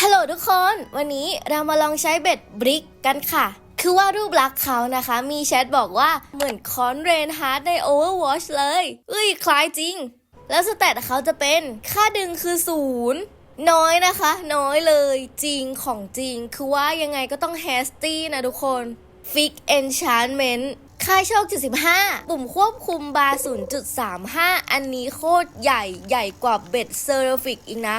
ฮัลโหลทุกคน วันนี้เรามาลองใช้เบ็ดบริกกันค่ะ คือว่ารูปลักษ์เขานะคะ มีแชทบอกว่าเหมือนคอนเรนฮาร์ดใน Overwatch เลยเอ้ยคล้ายจริง แล้วสเตตเขาจะเป็นค่าดึงคือศูนย์น้อยนะคะ น้อยเลยจริงของจริง คือว่ายังไงก็ต้องแฮสตี้นะทุกคนฟิก Enchantment ค่าโชค 75 ปุ่มควบคุมบาร์ 0.35 อันนี้โคตรใหญ่ใหญ่กว่าเบ็ดเซอร์ฟิกอีกนะ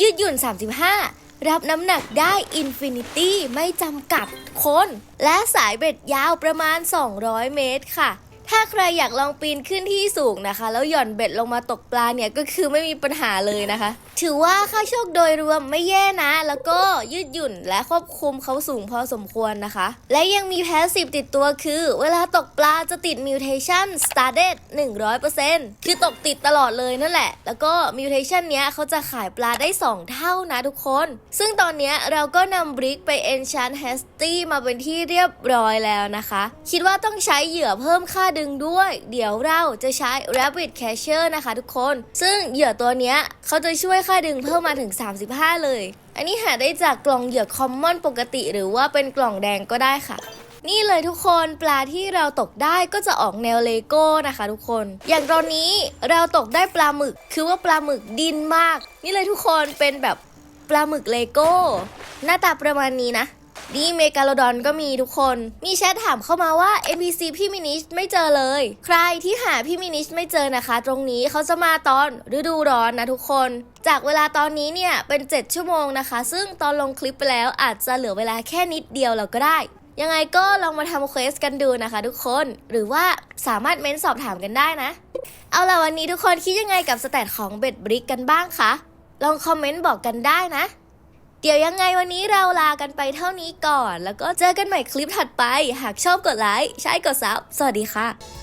ยืดหยุ่น 35 รับน้ำหนักได้อินฟินิตี้ไม่จำกัดคน และสายเบ็ดยาวประมาณ 200 เมตรค่ะ ถ้าใครอยากลองปีนขึ้นที่สูงนะคะ แล้วหย่อนเบ็ดลงมาตกปลาเนี่ยก็คือไม่มีปัญหาเลยนะคะ ถือว่าค่าโชคโดยรวมไม่แย่นะ แล้วก็ยืดหยุ่นและควบคุมเขาสูงพอสมควรนะคะ และยังมีแพสซีฟติดตัวคือ เวลาตกปลาจะติดมิวเทชัน started 100%คือตกติดตลอดเลยนั่นแหละ แล้วก็มิวเทชันเนี้ยเขาจะขายปลาได้ 2 เท่านะทุกคน ซึ่งตอนนี้เราก็นำบริกไป enchant hasty มาเป็นที่เรียบร้อยแล้วนะคะ คิดว่าต้องใช้เหยื่อเพิ่มค่าดึงด้วย เดี๋ยวเราจะใช้ rabbit catcher นะคะทุกคน ซึ่งเหยื่อตัวนี้เขาจะช่วยค่าดึงเพิ่มมาถึง 35 เลย อันนี้หาได้จากกล่องเหยื่อคอมมอนปกติหรือว่าเป็นกล่องแดงก็ได้ค่ะนี่เลยทุกคนปลาที่เราตกได้ก็จะออกแนวเลโก้นะคะทุกคน อย่างตอนนี้เราตกได้ปลาหมึก คือว่าปลาหมึกดินมาก นี่เลยทุกคนเป็นแบบปลาหมึกเลโก้ หน้าตาประมาณนี้นะ นี่เมกาโลดอนก็มีทุกคน มีแชทถามเข้ามาว่า NPC พี่มินิชไม่เจอเลย ใครที่หาพี่มินิชไม่เจอนะคะ ตรงนี้เขาจะมาตอนฤดูร้อนนะทุกคน จากเวลาตอนนี้เนี่ยเป็น 7 ชั่วโมงนะคะ ซึ่งตอนลงคลิปไปแล้วอาจจะเหลือเวลาแค่นิดเดียวเราก็ได้ยังไงก็ลองมาทำเควสกันดูนะคะทุกคน หรือว่าสามารถเม้นสอบถามกันได้นะ เอาล่ะวันนี้ทุกคนคิดยังไงกับสแตทของเบ็ดบริกกันบ้างคะ ลองคอมเมนต์บอกกันได้นะ เดี๋ยวยังไงวันนี้เราลากันไปเท่านี้ก่อน แล้วก็เจอกันใหม่คลิปถัดไป หากชอบกดไลค์ ใช่กดซับ สวัสดีค่ะ